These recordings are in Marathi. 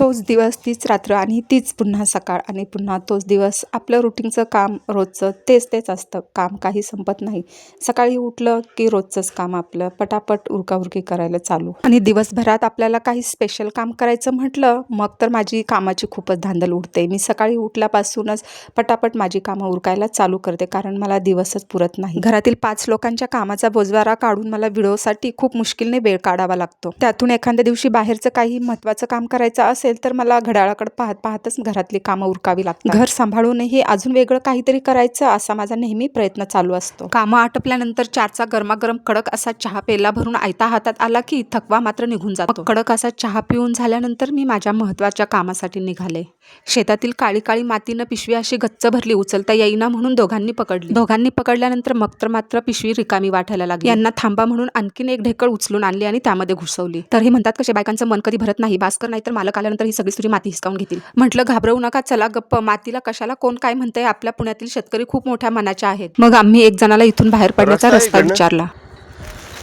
तोच दिवस तीच रात्र आणि तीच पुन्हा सकाळ आणि पुन्हा तोच दिवस. आपलं रुटीनचं काम रोजचं तेच तेच असतं. काम काही संपत नाही. सकाळी उठलं की रोजचंच काम आपलं. पटापट उरकाउरकी करायला चालू. आणि दिवसभरात आपल्याला काही स्पेशल काम करायचं म्हटलं मग तर माझी कामाची खूपच धांदल उडते. मी सकाळी उठल्यापासूनच पटापट माझी कामं उरकायला चालू करते कारण मला दिवसच पुरत नाही. घरातील पाच लोकांच्या कामाचा बोजवारा काढून मला व्हिडिओसाठी खूप मुश्किलने वेळ काढावा लागतो. त्यातून एखाद्या दिवशी बाहेरचं काही महत्त्वाचं काम करायचं असेल तर मला घड्याळाकडे पाहत पाहतच घरातली कामं उरकावी लागतात. घर सांभाळूनही अजून वेगळं काहीतरी करायचं असा माझा नेहमी प्रयत्न चालू असतो. कामं आटपल्यानंतर चारचा गरमागरम कडक असा चहा पेला भरून आयता हातात आला की थकवा मात्र निघून जातो. कडक असा चहा पिऊन झाल्यानंतर मी माझ्या महत्त्वाच्या कामासाठी निघाले. शेतातील काळी काळी मातीनं पिशवी अशी गच्च भरली उचलता येईना म्हणून दोघांनी पकडली. दोघांनी पकडल्यानंतर मग तर मात्र पिशवी रिकामी वाटायला लागली. यांना थांबा म्हणून आणखीन एक ढेकळ उचलून आणली आणि त्यामध्ये घुसवली. तर हे म्हणतात कसे बायकांचं मन कधी भरत नाही. भास्कर नाही तर मालक आल्यानंतर ही सगळी तुझी माती हिसकावून घेतील. म्हटलं घाबरवू नका चला गप्प. मातीला कशाला कोण काय म्हणतंय? आपल्या पुण्यातील शेतकरी खूप मोठ्या मनाचे आहेत. मग आम्ही एक जणाला इथून बाहेर पडण्याचा रस्ता? विचारला.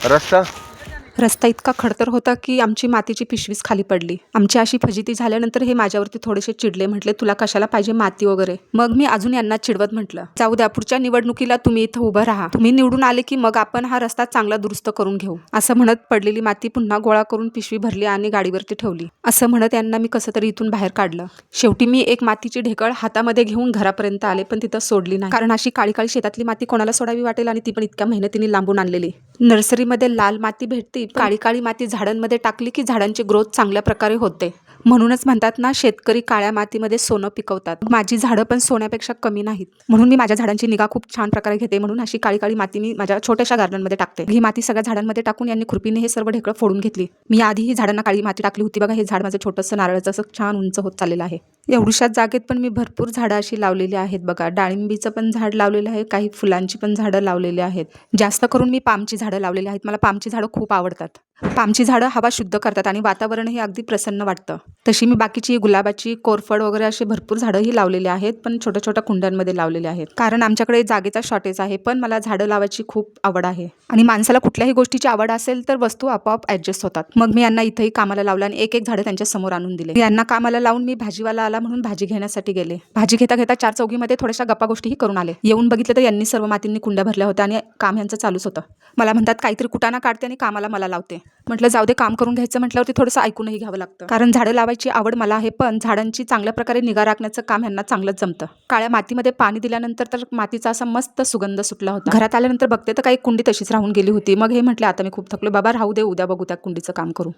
रस्ता? रस्ता इतका खडतर होता की आमची मातीची पिशवीच खाली पडली. आमची अशी फजिती झाल्यानंतर हे माझ्यावरती थोडेसे चिडले. म्हटले तुला कशाला पाहिजे माती वगैरे? मग मी अजून यांना चिडवत म्हटलं जाऊ द्या पुढच्या निवडणुकीला तुम्ही इथं उभं राहा. तुम्ही निवडून आले की मग आपण हा रस्ता चांगला दुरुस्त करून घेऊ. असं म्हणत पडलेली माती पुन्हा गोळा करून पिशवी भरली आणि गाडीवरती ठेवली. असं म्हणत यांना मी कसं तरी इथून बाहेर काढलं. शेवटी मी एक मातीची ढेकळ हातामध्ये घेऊन घरापर्यंत आले पण तिथं सोडली नाही. कारण अशी काळी काळी शेतातली माती कोणाला सोडावी वाटेल आणि ती पण इतक्या मेहनतीने लांबून आणलेली. नर्सरीमध्ये लाल माती भेटते काळी काळी माती झाडांमध्ये टाकली की झाडांची ग्रोथ चांगल्या प्रकारे होते. म्हणूनच म्हणतात ना शेतकरी काळ्या मातीमध्ये सोनं पिकवतात. माझी झाडं पण सोन्यापेक्षा कमी नाहीत. म्हणून मी माझ्या झाडांची निगा खूप छान प्रकारे घेते. म्हणून अशी काळी काळी माती मी माझ्या छोट्याशा गार्डनमध्ये टाकते. ही माती सगळ्या झाडांमध्ये टाकून यांनी खुरपीने हे सर्व ढेकळं फोडून घेतली. मी आधी ही झाडांना काळी माती टाकली होती. बघा हे झाड माझं छोटंसं नारळाचं असं छान उंच होत चाललेलं आहे. एवढ्याच जागेत पण मी भरपूर झाडं अशी लावलेली आहेत बघा. डाळिंबीचं पण झाड लावलेलं आहे. काही फुलांची पण झाडं लावलेली आहेत. जास्त करून मी पामची झाडं लावलेली आहेत. मला पामची झाडं खूप आवडतात. पामची झाडं हवा शुद्ध करतात आणि वातावरणही अगदी प्रसन्न वाटतं. तशी मी बाकीची गुलाबाची कोरफड वगैरे असे भरपूर झाडंही लावलेली आहेत पण छोट्या छोट्या कुंड्यांमध्ये लावलेले आहेत. कारण आमच्याकडे जागेचा शॉर्टेज आहे पण मला झाडं लावायची खूप आवड आहे. आणि माणसाला कुठल्याही गोष्टीची आवड असेल तर वस्तू आपोआप ॲडजस्ट होतात. मग मी यांना इथंही कामाला लावलं आणि एक एक झाडं त्यांच्यासमोर आणून दिले. यांना कामाला लावून मी भाजीवाला आला म्हणून भाजी घेण्यासाठी गेले. भाजी घेता घेता चार चौघीमध्ये थोड्याशा गप्पा गोष्टीही करून आले. येऊन बघितलं तर यांनी सर्व मातींनी कुंड्या भरल्या होत्या आणि काम यांचं चालूच होतं. मला म्हणतात काहीतरी कुटाणा काढते आणि कामाला मला लावते. म्हटलं जाऊ दे काम करून घ्यायचं म्हटल्यावरती थोडंसं ऐकूनही घ्यावं लागतं. कारण झाडं लावायची आवड मला आहे पण झाडांची चांगल्या प्रकारे निगा राखण्याचं काम यांना चांगलंच जमतं. काळ्या मातीमध्ये पाणी दिल्यानंतर तर मातीचा असा मस्त सुगंध सुटला होता. घरात आल्यानंतर बघते तर काही कुंडी तशीच राहून गेली होती. मग हे म्हटलं आता मी खूप थकलो. बाबा राहू दे उद्या बघू त्या कुंडीचं काम करू.